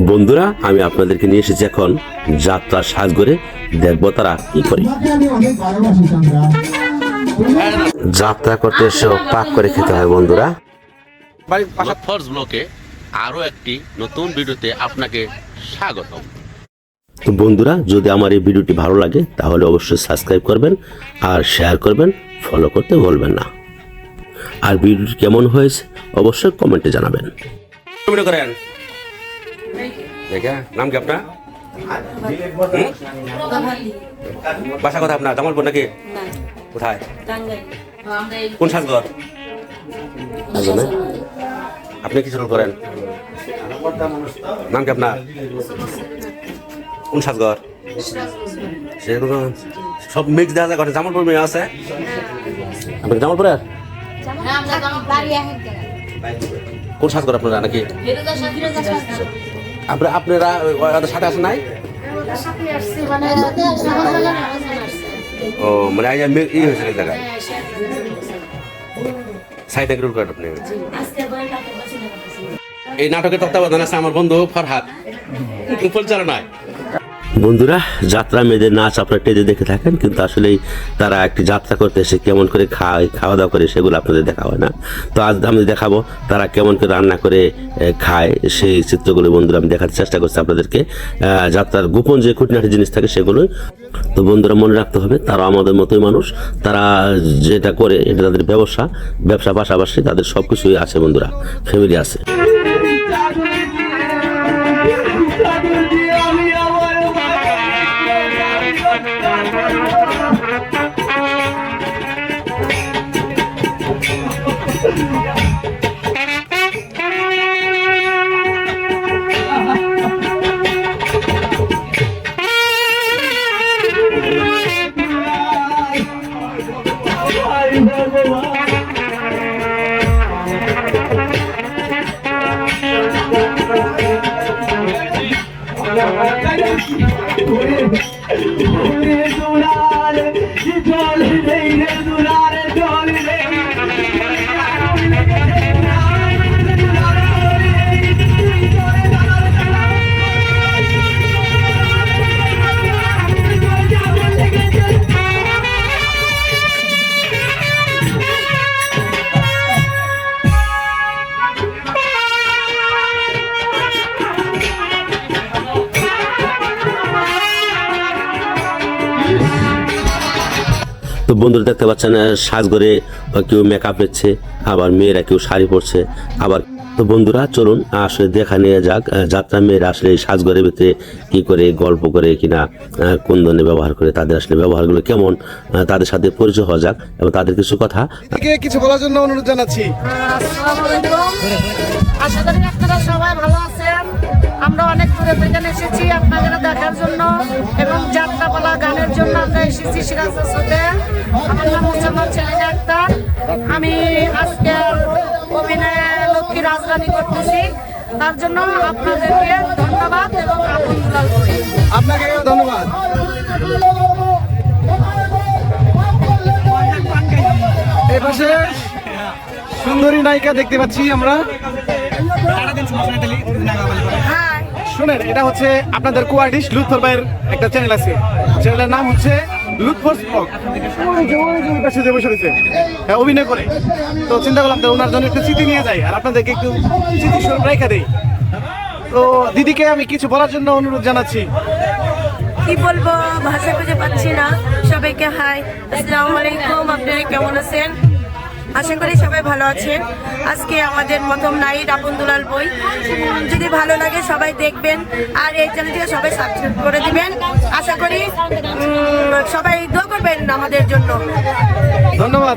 বন্ধুরা আমি আপনাদেরকে নিয়ে এসেছি এখন যাত্রার সাজ করে দেখব তারা কি করে। যাত্রা করতে এসে পাক করে খেতে হয় বন্ধুরা। ফোর্স ব্লকে আরও একটি নতুন ভিডিওতে আপনাকে স্বাগতম। তো বন্ধুরা যদি আমার এই ভিডিওটি ভালো লাগে তাহলে অবশ্যই সাবস্ক্রাইব করবেন আর শেয়ার করবেন ফলো করতে ভুলবেন না। আর ভিডিওটি কেমন হয়েছে অবশ্যই কমেন্টে জানাবেন। ভিডিও করেন। নাম কি আপনার? বাসা কথা আপনার জামালপুর নাকি? কোথায়? কোন সাজগর? আপনি কি শুরু করেন? নাম কি আপনার? কোন সাজগর? সব মিক্স দেখা যায় জামালপুর মেয়ে আছে। আপনি জামালপুরের? কোন সাজগর আপনারা নাকি? আপনারা আপনারা সাথে আসেন নাই? ও মানে ই হয়েছে এই জায়গায়। এগ্রুল কার্ড আপনি এই নাটকের তত্ত্বাবধান আছে আমার বন্ধু ফরহাদ। পরিচালনায় বন্ধুরা, যাত্রা মেয়েদের নাচ আপনারা টেজে দেখে থাকেন, কিন্তু আসলেই তারা একটি যাত্রা করতে এসে কেমন করে খায়, খাওয়া দাওয়া করে সেগুলো আপনাদের দেখা হয় না। তো আজ আমি দেখাবো তারা কেমন করে রান্না করে খায় সেই চিত্রগুলো বন্ধুরা আমি দেখার চেষ্টা করছি আপনাদেরকে। যাত্রার গোপন যে খুঁটিনাটি জিনিস থাকে সেগুলোই। তো বন্ধুরা মনে রাখতে হবে, তারা আমাদের মতোই মানুষ, তারা যেটা করে এটা তাদের ব্যবসা ব্যবসা পাশাপাশি তাদের সব কিছুই আছে বন্ধুরা, ফ্যামিলি আছে। Durar, durar, durar, durar, তো বন্ধুরা দেখতে পাচ্ছেন সাজ করে বা কেউ মেকআপ হচ্ছে আবার মেয়েরা কেউ শাড়ি পরছে আবার তো বন্ধুরা চলুন আসলে দেখা নিয়ে যাক যাত্রা মেয়েরা আসলে এই সাজঘরের ভিতরে কি করে গল্প করে কিনা কোন ধরনের ব্যবহার করে তাদের আসলে ব্যবহারগুলো কেমন তাদের সাথে পরিচয় হওয়া যাক এবং তাদের কিছু কথা কিছু বলার জন্য অনুরোধ জানাচ্ছি। আশা করি আপনারা সবাই ভালো আছেন। আমরা অনেক দূরে থেকে এসেছি আপনাদের দেখার আমরা এসেছি আমার নাম মুসলমান ডাক্তার আমি আজকে অভিনয়ে লক্ষ্মী রাজধানী করতেছি। তার জন্য আপনাদেরকে ধন্যবাদ এবং আলহামদুলিল্লাহ করি আপনাকে ধন্যবাদ। এই পাশে সুন্দরী নায়িকা দেখতে পাচ্ছি আমরা। শুনেন, এটা হচ্ছে আপনাদের কো লুৎফর ভাইয়ের একটা চ্যানেল আছে। চ্যানেলের নাম হচ্ছে লুৎফর ওই পাশে যে বসে রয়েছে। হ্যাঁ অভিনয় করে। তো চিন্তা করলাম ওনার জন্য একটু স্মৃতি নিয়ে যাই আর আপনাদেরকে একটু স্মৃতি স্বরূপ দেই। তো দিদিকে আমি কিছু বলার জন্য অনুরোধ জানাচ্ছি। কি বলব? ভাষা খুঁজে পাচ্ছি না। সবাইকে হাই আসসালামু আলাইকুম। আপনারা কেমন আছেন? আশা করি সবাই ভালো আছেন। আজকে আমাদের প্রথম নাইট আপন দুলাল বই। যদি ভালো লাগে সবাই দেখবেন আর এই চ্যানেলটিকে সবাই সাবস্ক্রাইব করে দিবেন। আশা করি সবাই দোয়া করবেন আমাদের জন্য। ধন্যবাদ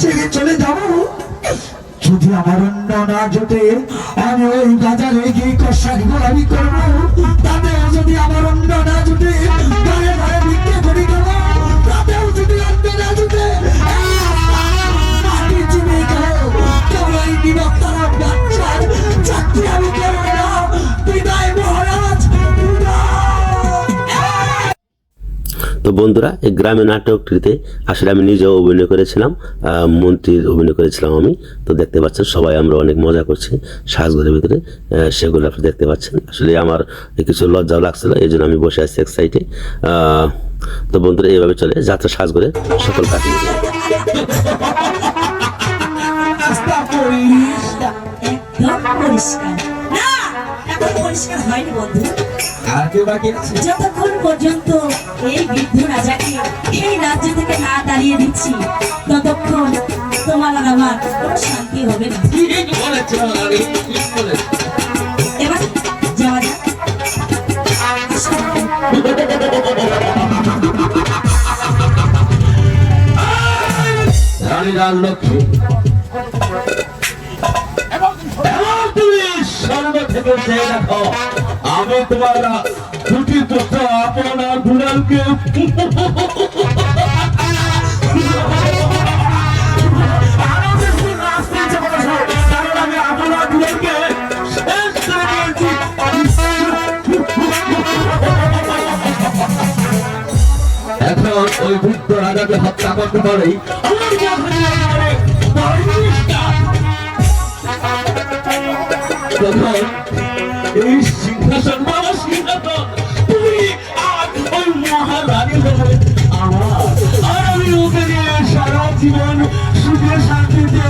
ছেড়ে চলে যাব। যদি আমার অন্য না জোটে, আমি ওই বাজারে গিয়ে গোলামি করব। যদি আমার তো বন্ধুরা, এই গ্রামে নাটকটিতে আসলে আমি নিজেও অভিনয় করেছিলাম মন্ত্রীর অভিনয় করেছিলাম আমি। তো দেখতে পাচ্ছেন, সবাই আমরা অনেক মজা করছি সাজঘরের ভিতরে সেগুলো আপনি দেখতে পাচ্ছেন। আসলে আমার কিছু লজ্জাও লাগছিল, এই জন্য আমি বসে আছি এক সাইডে তো বন্ধুরা, এইভাবে চলে, যাত্রা সাজঘরে সকল। রাস্তা পরিষ্কার। পরিষ্কার হয়নি বন্ধু। আর কেউ বাকি আছে? যতক্ষণ পর্যন্ত এই বৃদ্ধ রাজাকে এই রাজ্য থেকে না তাড়িয়ে দিচ্ছি ততক্ষণ তোমার আর আমার কোনো শান্তি হবে না। রানী ঠিক এবার যাওয়া যাক। রানী রাল লক্ষ্মী। এবং সামনে থেকে চেয়ে দেখো। আমি তোমার দুটি পুত্র আপনার রাজাকে হত্যা করতে পারেই কোথায়? এই সিংহাসন বাবা সিংহাসন সারা জীবন সুখে শান্তিতে